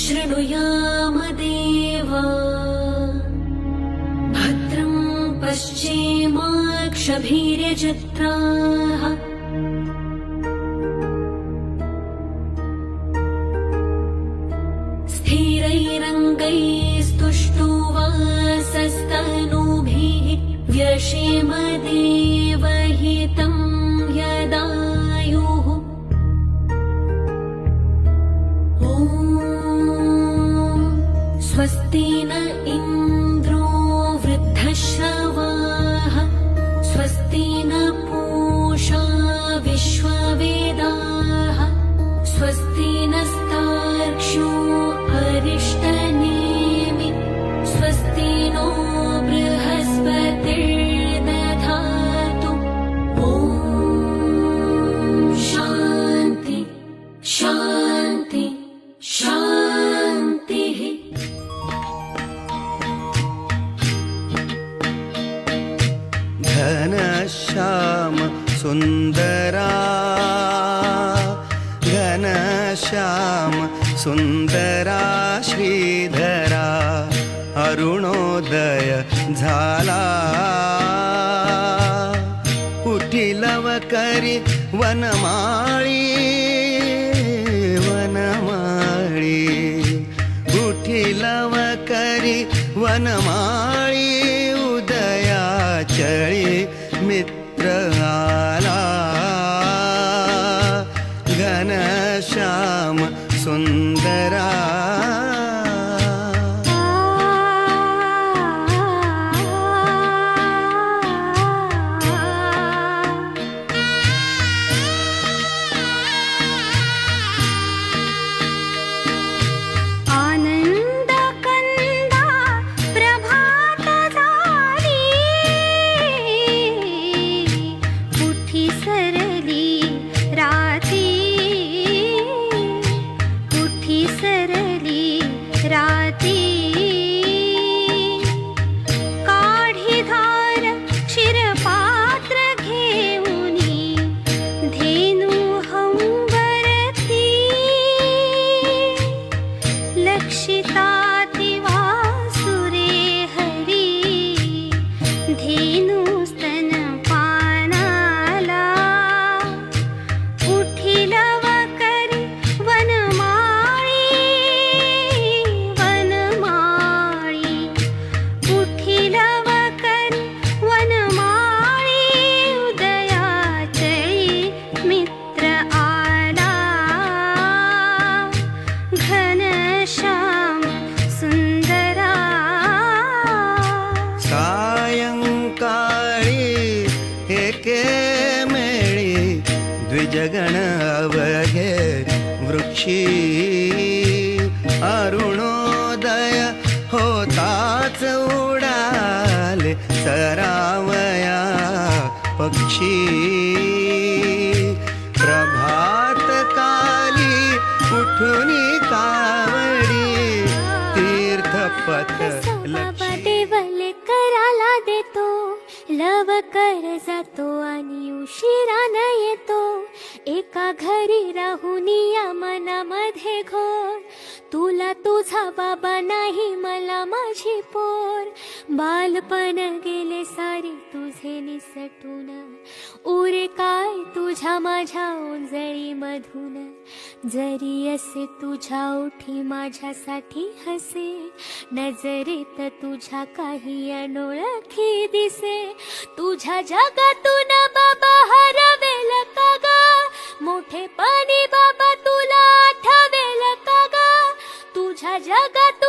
शृणुयामदेवा भद्रम् पश्चिमाक्षभिर्यचित्राः स्थिरैरङ्गैस्तुष्टु वा सस्तनूभिः स्वस्ति नस्तार्क्ष्यो अरिष्टनेमि। स्वस्ति नो बृहस्पतिर्दधातु। ॐ शान्ति शान्ति शान्तिः। घनश्याम सुन्दरा श्याम सुन्दरा श्रीधरा अरुणोदय झाला। उठिलव करी वनमाळी वनमाळी। उठिलव करी वनमाळी उदया चळी राती वृक्षी अरुणोदय होताच उडाले सरावया पक्षी. प्रभात काली उठुनी कावडी तीर्थपथ देवले कराला देतो लव कर जातो आणि उशिरा न येतो. एका घरी राहून या मनामध्ये घोर. तुला तुझा बाबा नाही मला माझी पोर. बालपण गेले सारे तुझे निसटून. उरे काय तुझ्या माझ्या ओंजळी मधून? जरी असे तुझ्या ओठी माझ्यासाठी हसे नजरेत तुझ्या काही अनोळखी दिसे. तुझ्या जगातून बाबा हरवेल का गा? मोठे पाणी बाबा तुला आठवेल का ग? तुझ्या जगात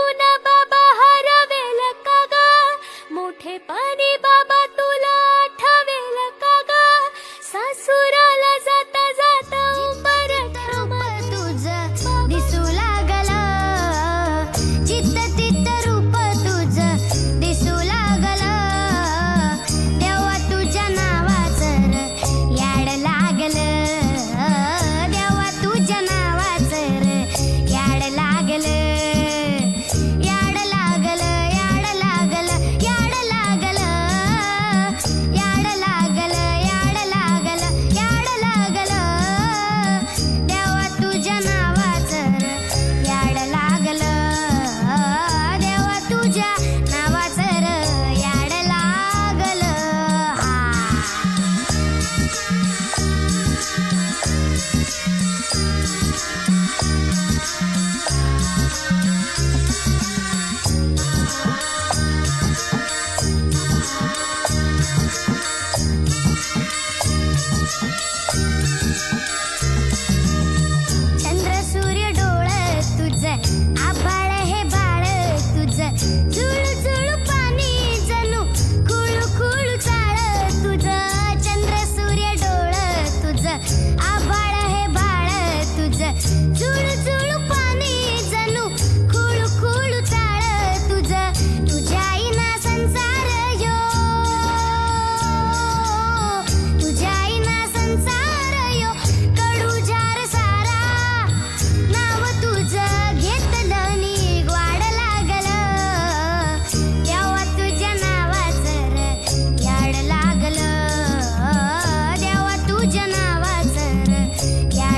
तुझ्या नावाचं तुझ्या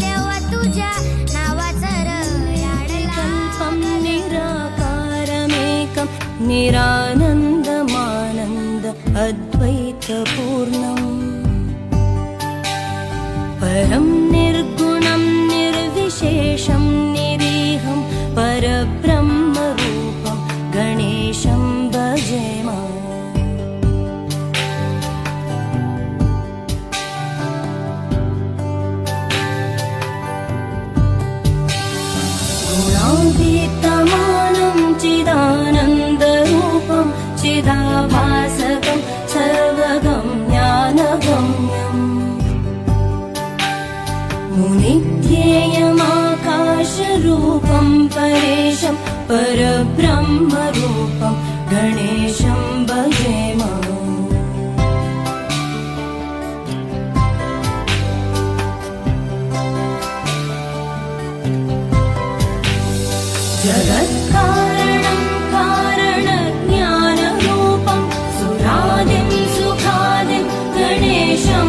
देवा तुझ्या निरानन्दमानन्द अद्वै पूर्णम् परं निर्गुणं निर्विशेषं परेशं परब्रह्मरूपं गणेशं भजेम जगत्कारणं कारणज्ञानरूपं सुरादिं सुखादिं गणेशं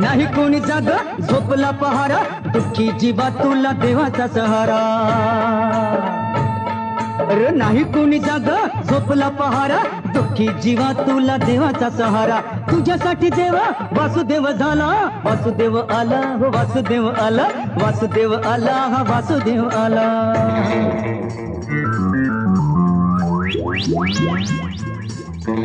नाही कोणी जाग झोपला पहारा दुःखी जीवा तुला देवाचा सहारा. अरे नाही कोणी जाग झोपला पहारा दुःखी जीवा तुला देवाचा सहारा. तुझ्यासाठी देवा वासुदेव झाला वासुदेव आला हो वासुदेव आला वासुदेव आला हा वासुदेव आला. जागा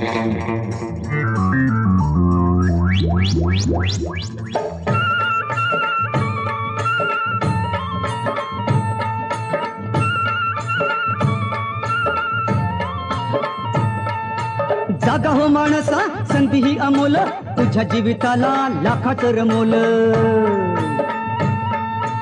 हो माणसा संधी ही अमोल तुझ्या जीविताला लाखाचं रमोल.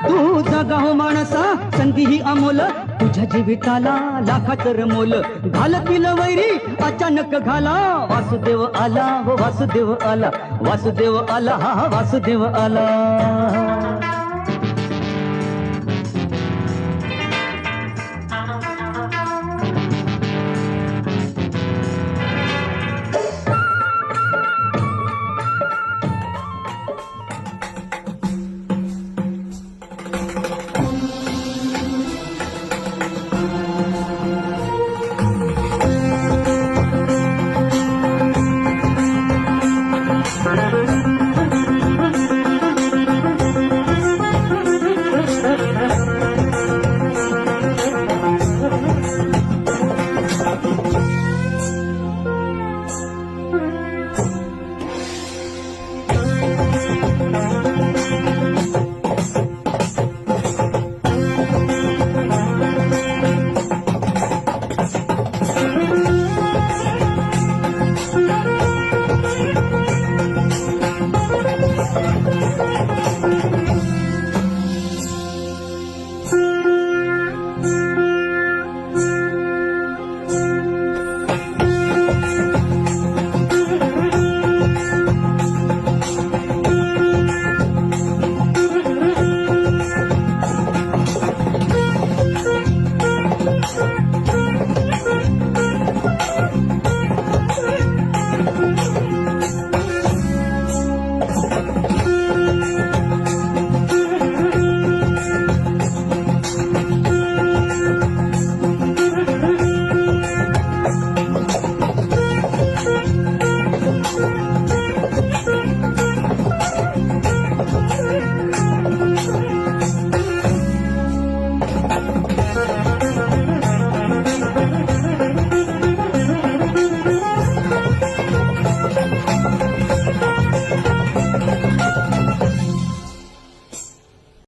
तू जागा हो माणसा संधी ही अमोल तुझ्या जीविताला लाखाचं रमोल घाल वैरी अचानक घाला. वासुदेव आला हो वासुदेव आला वासुदेव आला हा हा वासुदेव आला.